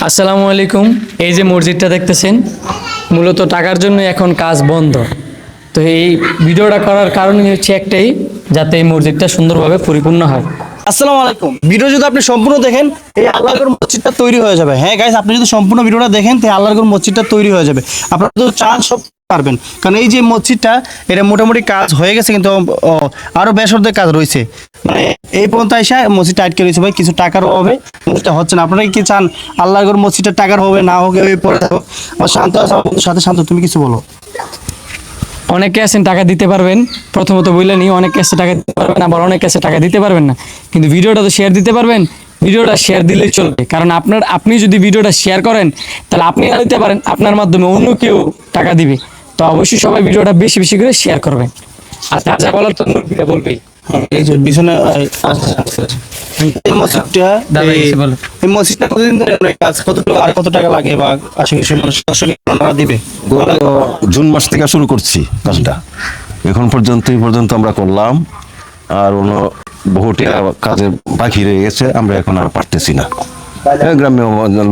আসসালামু আলাইকুম। এই যে মসজিদটা দেখতেছেন, মূলত টাকার জন্য এখন কাজ বন্ধ। তো এই ভিডিওটা করার কারণ হচ্ছে একটাই, যাতে এই মসজিদটা সুন্দরভাবে পরিপূর্ণ হয়। আসসালামু আলাইকুম। ভিডিও যদি আপনি সম্পূর্ণ দেখেন, এই আল্লাহর মসজিদটা তৈরি হয়ে যাবে। হ্যাঁ গাইস আপনি যদি সম্পূর্ণ ভিডিওটা দেখেন তাই আল্লাহর মসজিদটা তৈরি হয়ে যাবে। আপনারা তো চান সব পারবেন। কারণ এই যে মসজিদটা এটা মোটামুটি কাজ হয়ে গেছে কিন্তু ও, আরও বেসরদের কাজ রয়েছে। মানে এই পর্যন্ত এসে মসজিদটা আটকে রয়েছে ভাই কিছু টাকার অভাবে। মসজিদটা হচ্ছে না। আপনারা কি চান আল্লাহর মসজিদটা টাকার হবে না হোক ওই পরে শান্ত সাথে শান্ত তুমি কিছু বলো। অনেকে আছেন টাকা দিতে পারবেন। প্রথমত বললেন অনেক আছে টাকা দিতে পারবেন আবার অনেকে আছে টাকা দিতে পারবেন না। কিন্তু ভিডিওটা তো শেয়ার দিতে পারবেন। ভিডিওটা শেয়ার দিলেই চলবে। কারণ আপনার আপনি যদি ভিডিওটা শেয়ার করেন তাহলে আপনি না দিতে পারেন আপনার মাধ্যমে অন্য কেউ টাকা দিবে। তো অবশ্যই সবাই ভিডিওটা বেশি বেশি করে শেয়ার করবেন। আর যা যা বলার তো মুরব্বিরা বলবেই। এই যে পিছনে এই, এই মসজিদটা দাদা এই- এসে বলো। এই মসজিদটা কতদিন ধরে কাজ কত আর কত টাকা লাগে বা আশেপাশে মানুষ দর্শক দিবে? জুন মাস থেকে শুরু করছি কাজটা। এখন পর্যন্ত এই পর্যন্ত আমরা করলাম আর অন্য বহুটি কাজে বাকি রয়ে গেছে আমরা এখন আর পারতেছি না। গ্রামে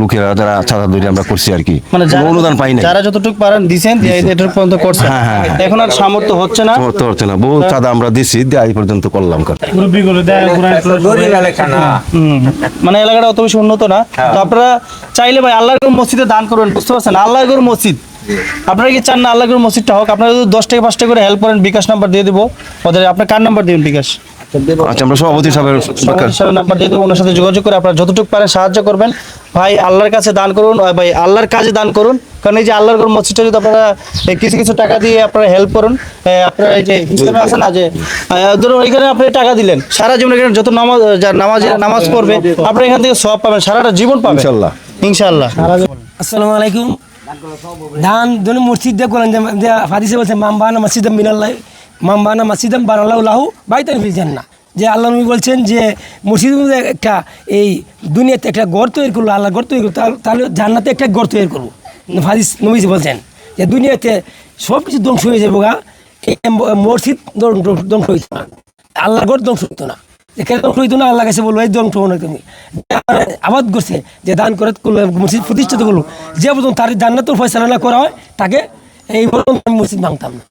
লোকেরা যারা ধরে আমরা করছি আর কি। মানে অনুদান পাই নাই। যারা যতটুকু পারেন দিছেন এটার পর্যন্ত করছে হ্যাঁ, হ্যাঁ, হ্যাঁ। এখন আর সামর্থ্য হচ্ছে না। সমর্থ হচ্ছে না। বহু চাঁদা আমরা দিছি এই পর্যন্ত করলাম মানে এলাকাটা অত বেশি উন্নত না। তো আপনারা চাইলে ভাই আল্লাহর মসজিদে দান করবেন বুঝতে পারছেন? আল্লাহর মসজিদ। আপনারা কি চান না আল্লাহর মসজিদটা হোক? আপনারা যদি দশ টাকা পাঁচ টাকা করে হেল্প করেন বিকাশ নাম্বার দিয়ে দেবো। ওদের আপনার কার নাম্বার দিবেন বিকাশ? আচ্ছা আমরা সভাপতি সাহেবের সবার নাম্বার দিয়ে দেবো ওনার সাথে যোগাযোগ করে আপনারা যতটুকু পারেন সাহায্য করবেন। ভাই আল্লাহর কাছে দান করুন ভাই আল্লাহর কাজে দান করুন। কারণ এই যে আল্লাহর ঘর মসজিদটা যদি আপনারা কিছু কিছু টাকা দিয়ে আপনারা হেল্প করুন আপনারা এই যে হিসেবে আছে না যে ধরুন এখানে আপনি টাকা দিলেন সারা জীবন এখানে যত নামাজ নামাজ নামাজ পড়বে আপনারা এখান থেকে সব পাবেন সারাটা জীবন পাবেন। ইনশাল্লাহ। ইনশাআল্লাহ আসসালামু আলাইকুম। ধান ধরুন মসজিদ দিয়ে কোরআন যে হাদিসে বলছে মামবানা মসজিদাম মিনাল্লাহ মামবানা মাসিদাম বানাল্লাহ লাহু বাইতান ফিল জান্নাহ। যে আল্লাহ নবী বলছেন যে মসজিদের মধ্যে একটা এই দুনিয়াতে একটা গড় তৈরি করল আল্লাহ গড় তৈরি করল, তাহলে- জান্নাতে একটা গড় তৈরি করব। হাদিস নবী বলছেন যে দুনিয়াতে সব কিছু ধ্বংস হয়ে যাব গা। মসজিদ ধ্বংস- হইতো না। আল্লাহ গড় ধ্বংস হইতো না। কেন ধ্বংস হইতো না? আল্লাহ কাছে বলব এই ধ্বংস হব তুমি। আবাদ করছে, যে দান করে মসজিদ প্রতিষ্ঠিত করল। যে পর্যন্ত তার জান্নাতুল ফয়সালা না করা হয়, তাকে এই পর্যন্ত আমি মসজিদ ভাঙতাম না।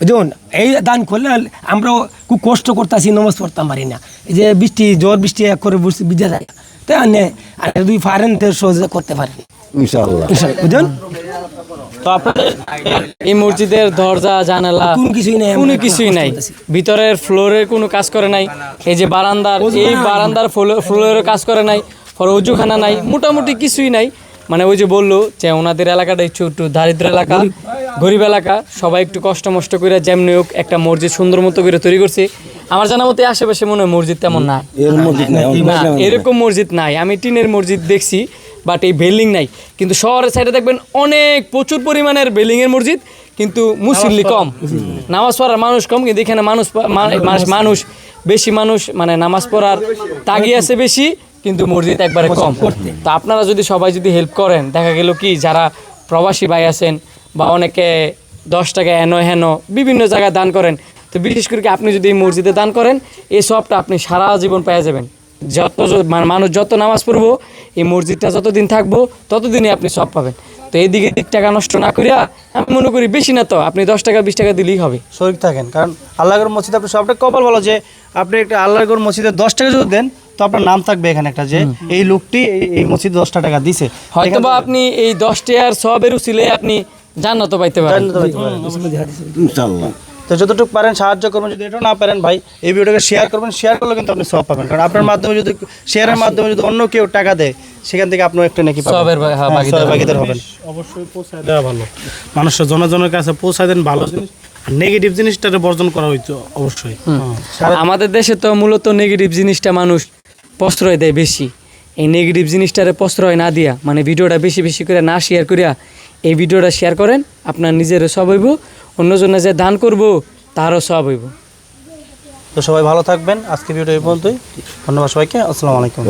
বুঝুন এই দান করলে আমরাও খুব কষ্ট করতেছি নমাজ পড়তাম পারি না। এই যে বৃষ্টি জ্বর বৃষ্টি এক করে বসে বিজা যায়। তাই আনে আর দুই পারেন তো সহজে করতে পারেন ইনশাআল্লাহ। বুঝুন তো আপনাদের এই মসজিদের দরজা জানালা কোনো কিছুই নাই, কোনো কিছুই নাই। ভিতরের ফ্লোরের কোনো কাজ করে নাই। এই যে বারান্দার এই বারান্দার ফ্লোরের কাজ করে নাই। উজুখানা নাই। মোটামুটি কিছুই নাই। মানে ওই যে বলল যে ওনাদের এলাকাটা একটু একটু দারিদ্র এলাকা গরিব এলাকা। সবাই একটু কষ্ট মষ্ট করে যেমনি হোক একটা মসজিদ সুন্দর মতো করে তৈরি করছে। আমার জানা মতে আশেপাশে মনে হয় মসজিদ তেমন না। এরকম মসজিদ নাই। আমি টিনের মসজিদ দেখছি বাট এই বিল্ডিং নাই। কিন্তু শহরের সাইডে দেখবেন অনেক প্রচুর পরিমাণের বিল্ডিং এর মসজিদ কিন্তু মুসল্লি কম। নামাজ পড়ার মানুষ কম কিন্তু এখানে মানুষ মানুষ মানুষ বেশি মানুষ মানে নামাজ পড়ার তাগি আছে বেশি। কিন্তু মসজিদ একবারে কম। তো আপনারা যদি সবাই যদি হেল্প করেন দেখা গেল কি যারা প্রবাসী ভাই আছেন বা অনেকে দশ টাকা এনো হেন বিভিন্ন জায়গায় দান করেন তো বিশেষ করে কি আপনি যদি এই মসজিদে দান করেন এই সবটা আপনি সারা জীবন পেয়ে যাবেন। যত মানে মানুষ যত নামাজ পড়ব এই মসজিদটা যতদিন থাকব ততদিনই আপনি সব পাবেন। তো এইদিকে দিক টাকা নষ্ট না করিয়া আমি মনে করি বেশি না তো আপনি দশ টাকা বিশ টাকা দিলেই হবে। শরীর থাকেন কারণ আল্লাহর মসজিদ আপনি সবটা কপাল ভালো যে আপনি একটা আল্লাহর মসজিদে দশ টাকা যদি দেন তো আপনার নাম থাকবে এখানে একটা যে এই লোকটি এই- মসজিদ মসজিদে দশটা টাকা দিছে। হয়তো বা আপনি এই দশ আর সবের উচিলে আপনি জান্নাত পাইতে পারেন। ইনশাআল্লাহ। তো যতটুকু পারেন সাহায্য করবেন যদি এটা না পারেন ভাই এই ভিডিওটাকে শেয়ার করবেন শেয়ার করলে কিন্তু আপনি সব পাবেন। কারণ আপনার মাধ্যমে যদি শেয়ারের মাধ্যমে যদি অন্য কেউ টাকা দেয় সেখান থেকে আপনিও একটা নাকি পাবেন। হ্যাঁ, হ্যাঁ, ভাগিদার হবেন। অবশ্যই পৌঁছায় দেওয়া ভালো। মানুষের জনজনের কাছে পৌঁছায় দেন ভালো জিনিস। নেগেটিভ জিনিসটাকে বর্জন করা হইতো অবশ্যই। আমাদের দেশে তো মূলত নেগেটিভ জিনিসটা মানুষ প্রশ্রয় দেয় বেশি। এই নেগেটিভ জিনিসটারে প্রশ্রয় না দিয়া মানে ভিডিওটা বেশি বেশি করে না শেয়ার করিয়া এই ভিডিওটা শেয়ার করেন আপনার নিজেরও সব হইব অন্যজনে যে দান করব তারও সব হইব। তো সবাই ভালো থাকবেন আজকে ভিডিও এই পর্যন্তই। ধন্যবাদ সবাইকে আসসালামু আলাইকুম।